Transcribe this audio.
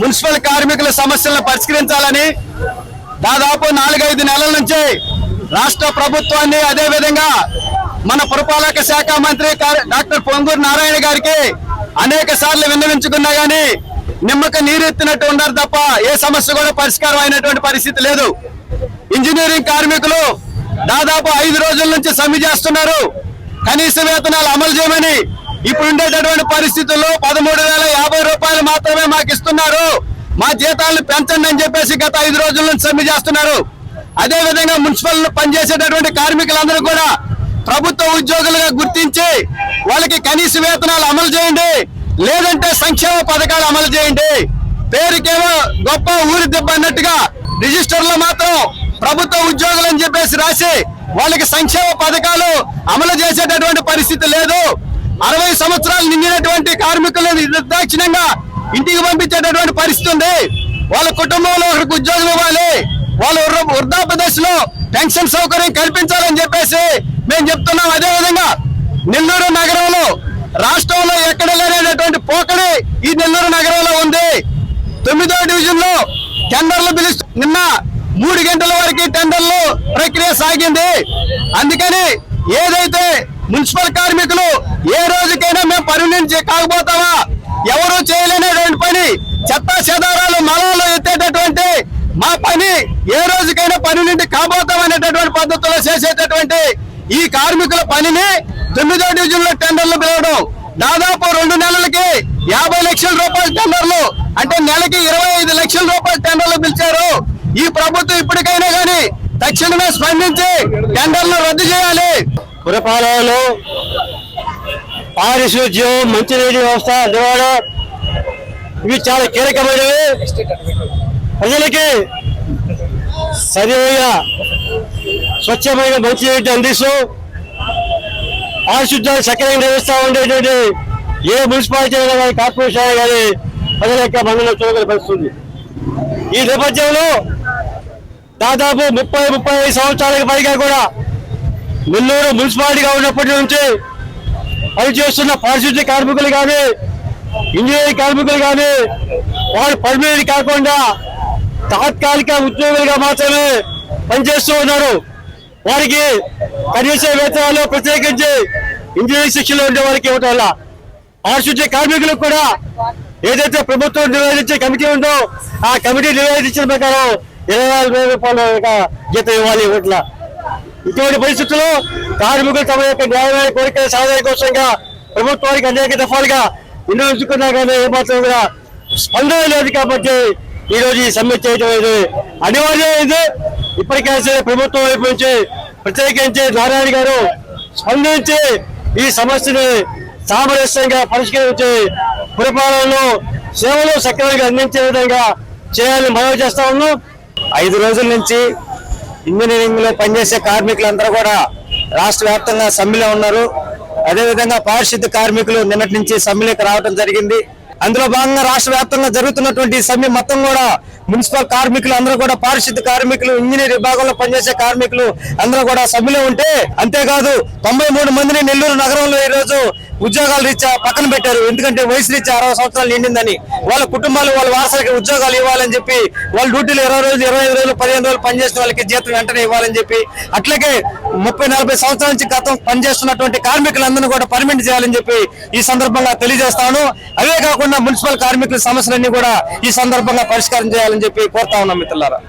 Municipal కార్మికుల సమస్యలను పరిష్కరించాలని దాదాపు నాలుగైదు నెలల నుంచి రాష్ట్ర ప్రభుత్వాన్ని అదే విధంగా మన పురపాలక శాఖ మంత్రి డాక్టర్ పొంగూరు నారాయణ గారికి అనేక సార్లు విన్నవించుకున్నా గానీ నిమ్మక నీరెత్తినట్టు ఉన్నారు తప్ప ఏ సమస్య కూడా పరిష్కారం అయినటువంటి పరిస్థితి లేదు. ఇంజనీరింగ్ కార్మికులు దాదాపు ఐదు రోజుల నుంచి సమ్మె చేస్తున్నారు. కనీస వేతనాలు అమలు చేయమని ఇప్పుడు ఉండేటటువంటి పరిస్థితుల్లో పదమూడు వేల యాభై రూపాయలు మాత్రమే మాకు ఇస్తున్నారు. మా జీతాలను పెంచండి అని చెప్పేసి గత ఐదు రోజుల నుంచి సమ్మె చేస్తున్నారు. అదే విధంగా మున్సిపల్ పనిచేసేటటువంటి కార్మికులందరూ కూడా ప్రభుత్వ ఉద్యోగులుగా గుర్తించి వాళ్ళకి కనీస వేతనాలు అమలు చేయండి. లేదంటే సంక్షేమ పథకాలు అమలు చేయండి. పేరుకేమో గొప్ప ఊరి దెబ్బ అన్నట్టుగా రిజిస్టర్లో మాత్రం ప్రభుత్వ ఉద్యోగులు అని చెప్పేసి రాసి వాళ్ళకి సంక్షేమ పథకాలు అమలు చేసేటటువంటి పరిస్థితి లేదు. అరవై సంవత్సరాలు నిండినటువంటి కార్మికులను నిర్దాక్షిణ్యంగా ఇంటికి పంపించేటటువంటి పరిస్థితి ఉంది. వాళ్ళ కుటుంబంలో ఒకరికి ఉద్యోగం ఇవ్వాలి. వాళ్ళ వృ- దశలో పెన్షన్ సౌకర్యం కల్పించాలని చెప్పేసి మేము చెప్తున్నాం. అదే విధంగా నెల్లూరు నగరంలో రాష్ట్రంలో ఎక్కడ లేనటువంటి పోకడి ఈ నెల్లూరు నగరంలో ఉంది. తొమ్మిదో డివిజన్లో టెండర్లు పిలుస్తూ నిన్న మూడు గంటల వరకు టెండర్లు ప్రక్రియ సాగింది. అందుకని ఏదైతే మున్సిపల్ కార్మికులు ఏ రోజుకైనా మేము పని నుంచి కాకపోతామా? ఎవరు చేయలేనటువంటి పని చెత్త చెదారాలు మలాలు ఎత్తేటటువంటి మా పని ఏ రోజుకైనా పని నుండి కాబోతామనేటటువంటి పద్ధతిలో చేసేటటువంటి ఈ కార్మికుల పనిని తొమ్మిదో డివిజన్లో టెండర్లు పిలవడం. దాదాపు రెండు నెలలకి యాభై లక్షల రూపాయల టెండర్లు అంటే నెలకి ఇరవై ఐదు లక్షల రూపాయల టెండర్లు పిలిచారు. ఈ ప్రభుత్వం ఇప్పటికైనా గానీ తక్షణమే స్పందించి టెండర్లు రద్దు చేయాలి. పురపాలనలో పారిశుద్ధ్యం మంచినీటి వ్యవస్థ నిర్వహణ ఇవి చాలా కీలకమైనవి. ప్రజలకి సరైన స్వచ్ఛమైన మంచినీటి అందిస్తూ పారిశుద్ధ్యాలు సక్రమంగా నిర్వహిస్తూ ఉండేటువంటి ఏ మున్సిపాలిటీ అయినా కానీ కార్పొరేషన్ అయినా కానీ ప్రజల యొక్క మండలం చూడగలిపిస్తుంది ఈ నేపథ్యంలో దాదాపు ముప్పై ముప్పై ఐదు సంవత్సరాలకు పైగా కూడా నెల్లూరు మున్సిపాలిటీగా ఉన్నప్పటి నుంచి పనిచేస్తున్న పారిశుద్ధ్య కార్మికులు కానీ ఇంజనీరింగ్ కార్మికులు కానీ వాళ్ళు పర్మనెంట్ కాకుండా తాత్కాలిక ఉద్యోగులుగా మాత్రమే పనిచేస్తూ ఉన్నారు. వారికి కనీస వేతనాలు ప్రత్యేకించి ఇంజనీరింగ్ శిక్షణలో ఉండే వారికి ఇవ్వటం వల్ల పారిశుద్ధ్య కార్మికులకు కూడా ఏదైతే ప్రభుత్వం నివేదించే కమిటీ ఉందో ఆ కమిటీ నివేదించిన ప్రకారం ఇరవై నాలుగు వేల రూపాయల జీతం ఇవ్వాలి ఇవ్వట్లా. ఇటువంటి పరిస్థితుల్లో కార్మికులు తమ యొక్క న్యాయమైన కోరికల సాధన కోసంగా ప్రభుత్వానికి అనేక దఫాలుగా వినియోగించుకున్నా కానీ ఏమాత్రం కూడా స్పందన లేదు కాబట్టి ఈ రోజు ఈ సమ్మె చేయడం అనేది అనివార్యమైంది ఇప్పటికైనా సరే ప్రభుత్వం వైపు నుంచి ప్రత్యేకించి నారాయణ గారు స్పందించి ఈ సమస్యని సామరస్యంగా పరిష్కరించి పురపాలనలో సేవలు సక్రమంగా అందించే విధంగా చేయాలని మనవి చేస్తా ఉన్నాం. ఐదు రోజుల నుంచి ఇంజనీరింగ్లో పనిచేసే కార్మికులందరూ కూడా రాష్ట్ర వ్యాప్తంగా సమ్మెలో ఉన్నారు. అదేవిధంగా పారిశుద్ధ కార్మికులు నిన్నటి నుంచి సమ్మెలోకి రావడం జరిగింది. అందులో భాగంగా రాష్ట్ర వ్యాప్తంగా జరుగుతున్నటువంటి సమ్మె మొత్తం కూడా మున్సిపల్ కార్మికులు అందరూ కూడా పారిశుద్ధ కార్మికులు ఇంజనీర్ విభాగంలో పనిచేసే కార్మికులు అందరూ కూడా సమ్మెలో ఉంటే అంతేకాదు తొంభై మూడు మందిని నెల్లూరు నగరంలో ఈ రోజు ఉద్యోగాలు రీత్యా పక్కన పెట్టారు. ఎందుకంటే వయసు రీత్యా అరవై సంవత్సరాలు నిండిందని. వాళ్ళ కుటుంబాలు వాళ్ళ వారసులకి ఉద్యోగాలు ఇవ్వాలని చెప్పి వాళ్ళ డ్యూటీలు ఇరవై రోజులు ఇరవై ఐదు రోజులు పదిహేను రోజులు పనిచేసిన వాళ్ళకి జీతం వెంటనే ఇవ్వాలని చెప్పి అట్లాగే ముప్పై నలభై సంవత్సరాల నుంచి గతం పనిచేస్తున్నటువంటి కార్మికులందరినీ కూడా పర్మిట్ చేయాలని చెప్పి ఈ సందర్భంగా తెలియజేస్తాను. అవే కాకుండా మున్సిపల్ కార్మికుల సమస్యలన్నీ కూడా ఈ సందర్భంగా పరిష్కారం చేయాలని చెప్పి కోరుతా ఉన్నాం మిత్రులారా.